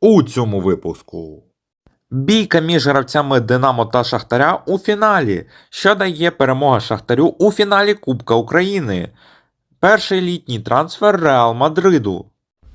у цьому випуску. Бійка між гравцями Динамо та Шахтаря у фіналі, що дає перемога Шахтарю у фіналі Кубка України. Перший літній трансфер Реал Мадриду.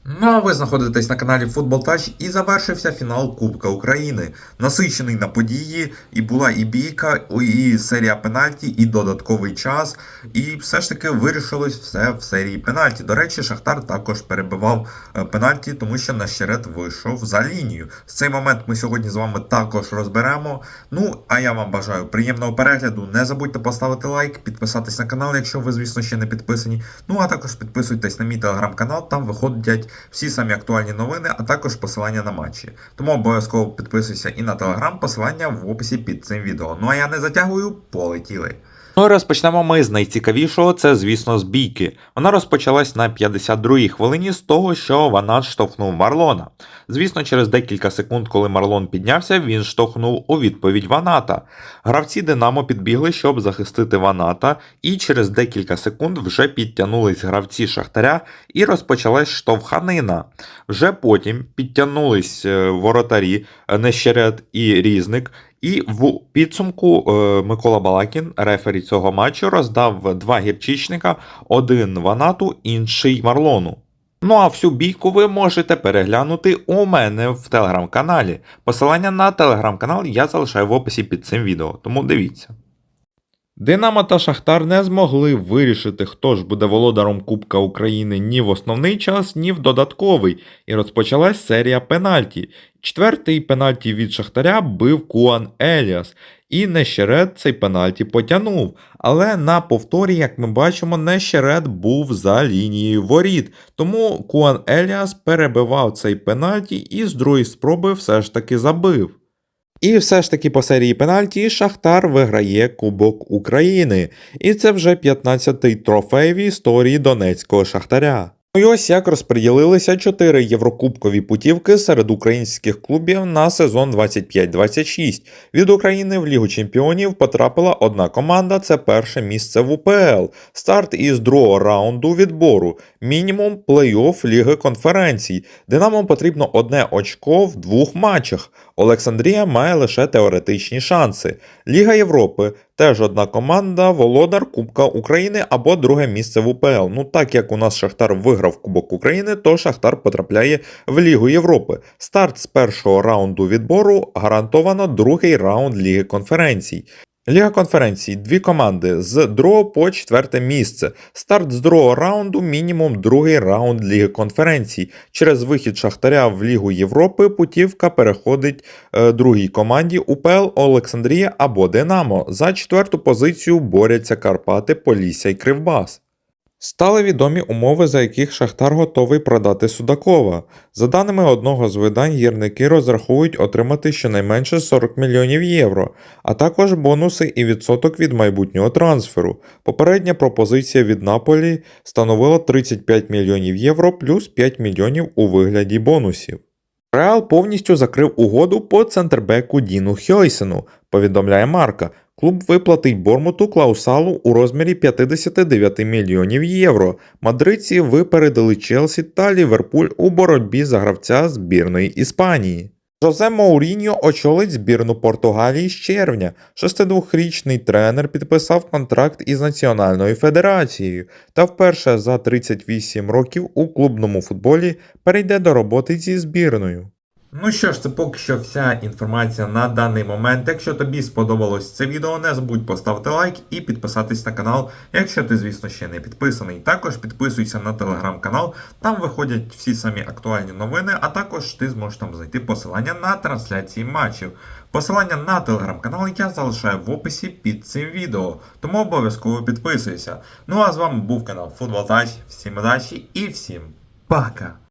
Ну а ви знаходитесь на каналі Футбол Тач і завершився фінал Кубка України. Насичений на події, і була і бійка, і серія пенальті, і додатковий час. І все ж таки вирішилось все в серії пенальті. До речі, Шахтар також перебивав е, пенальті, тому що Нащерет вийшов за лінію. З цей момент ми сьогодні з вами також розберемо. Ну, а я вам бажаю приємного перегляду. Не забудьте поставити лайк, підписатись на канал, якщо ви, звісно, ще не підписані. Ну а також підписуйтесь на мій телеграм-канал, там виходять всі самі актуальні новини, а також посилання на матчі. Тому обов'язково підписуйся і на телеграм, посилання в описі під цим відео. Ну а я не затягую, полетіли. Ну розпочнемо ми з найцікавішого, це, звісно, з бійки. Вона розпочалась на 52-й хвилині з того, що Ванат штовхнув Марлона. Звісно, через декілька секунд, коли Марлон піднявся, він штовхнув у відповідь Ваната. Гравці Динамо підбігли, щоб захистити Ваната, і через декілька секунд вже підтягнулись гравці Шахтаря і розпочалась штовханина. Вже потім підтягнулись е, воротарі е, Нещерет і Різник. І в підсумку е, Микола Балакін, рефері цього матчу, роздав два гірчичника: один Ванату, інший Марлону. Ну а всю бійку ви можете переглянути у мене в телеграм-каналі. Посилання на телеграм-канал я залишаю в описі під цим відео, тому дивіться. Динамо та Шахтар не змогли вирішити, хто ж буде володаром Кубка України ні в основний час, ні в додатковий, і розпочалась серія пенальті. Четвертий пенальті від Шахтаря бив Куан Еліас, і Нещерет цей пенальті потягнув. Але на повторі, як ми бачимо, Нещерет був за лінією воріт. Тому Куан Еліас перебивав цей пенальті і з другої спроби все ж таки забив. І все ж таки по серії пенальті Шахтар виграє Кубок України. І це вже 15-й трофей в історії Донецького Шахтаря. І ось як розподілилися 4 єврокубкові путівки серед українських клубів на сезон 25-26. Від України в Лігу Чемпіонів потрапила одна команда, це перше місце в УПЛ. Старт із другого раунду відбору, мінімум плей-офф Ліги конференцій. Динамо потрібно одне очко в двох матчах. Олександрія має лише теоретичні шанси. Ліга Європи теж одна команда, володар Кубка України або друге місце в УПЛ. Ну так як у нас Шахтар виграв Кубок України, то Шахтар потрапляє в Лігу Європи. Старт з першого раунду відбору гарантовано другий раунд Ліги конференцій. Ліга конференції дві команди з другого по четверте місце. Старт з другого раунду, мінімум другий раунд Ліги конференції. Через вихід Шахтаря в Лігу Європи путівка переходить е, другій команді УПЛ Олександрія або Динамо. За четверту позицію борються Карпати, Полісся і Кривбас. Стали відомі умови, за яких Шахтар готовий продати Судакова. За даними одного з видань, гірники розраховують отримати щонайменше 40 мільйонів євро, а також бонуси і відсоток від майбутнього трансферу. Попередня пропозиція від Наполі становила 35 мільйонів євро плюс 5 мільйонів у вигляді бонусів. Реал повністю закрив угоду по центрбеку Діну Хьойсену, повідомляє Марка. Клуб виплатить Бормуту Клаусалу у розмірі 59 мільйонів євро. Мадридці випередили Челсі та Ліверпуль у боротьбі за гравця збірної Іспанії. Жозе Мауріньо очолить збірну Португалії з червня. 62-річний тренер підписав контракт із Національною федерацією та вперше за 38 років у клубному футболі перейде до роботи зі збірною. Ну що ж, це поки що вся інформація на даний момент. Якщо тобі сподобалось це відео, не забудь поставити лайк і підписатись на канал, якщо ти, звісно, ще не підписаний. Також підписуйся на телеграм-канал, там виходять всі самі актуальні новини, а також ти зможеш там знайти посилання на трансляції матчів. Посилання на телеграм-канал я залишаю в описі під цим відео, тому обов'язково підписуйся. Ну а з вами був канал Футбол Тач. Всім удачі і всім пока!